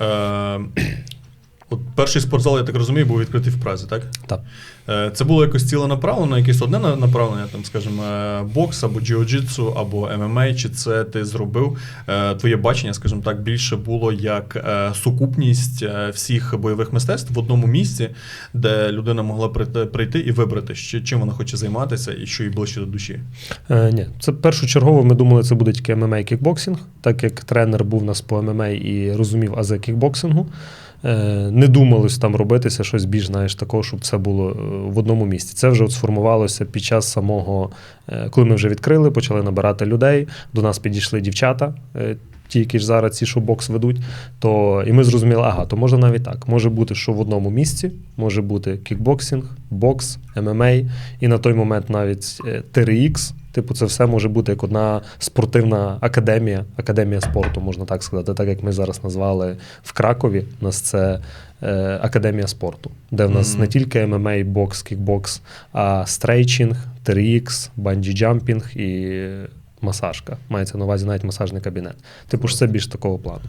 Е, от перший спортзал, я так розумію, був відкритий в Празі, так? Так. Е, Це було якось ціленаправлено, якесь одне направлення, там, скажімо, е, бокс або джиу-джитсу, або ММА, чи це ти зробив? Е, Твоє бачення, скажімо так, більше було як сукупність всіх бойових мистецтв в одному місці, де людина могла прийти, і вибрати, чим вона хоче займатися і що їй ближче до душі. Е, ні, це першочергово ми думали, це буде тільки ММА і кікбоксинг, так як тренер був у нас по ММА і розумів ази кікбоксингу. Е, не думалось там робитися щось більш знаєш, такого, щоб це було е, в одному місці. Це вже от сформувалося під час самого, е, коли ми вже відкрили, почали набирати людей. До нас підійшли дівчата. Е, Ті, які ж зараз ці, що бокс ведуть, то і ми зрозуміли, ага, то можна навіть так. Може бути, що в одному місці, може бути кікбоксинг, бокс, ММА, і на той момент навіть е, TRX. Типу, це все може бути як одна спортивна академія, академія спорту, можна так сказати, так як ми зараз назвали в Кракові. У нас це е, академія спорту, де в нас Мгм. не тільки ММА, бокс, кікбокс, а стрейчинг, TRX, банджі-джампінг і масажка. Мається на увазі навіть масажний кабінет. Типу ж це більш такого плану.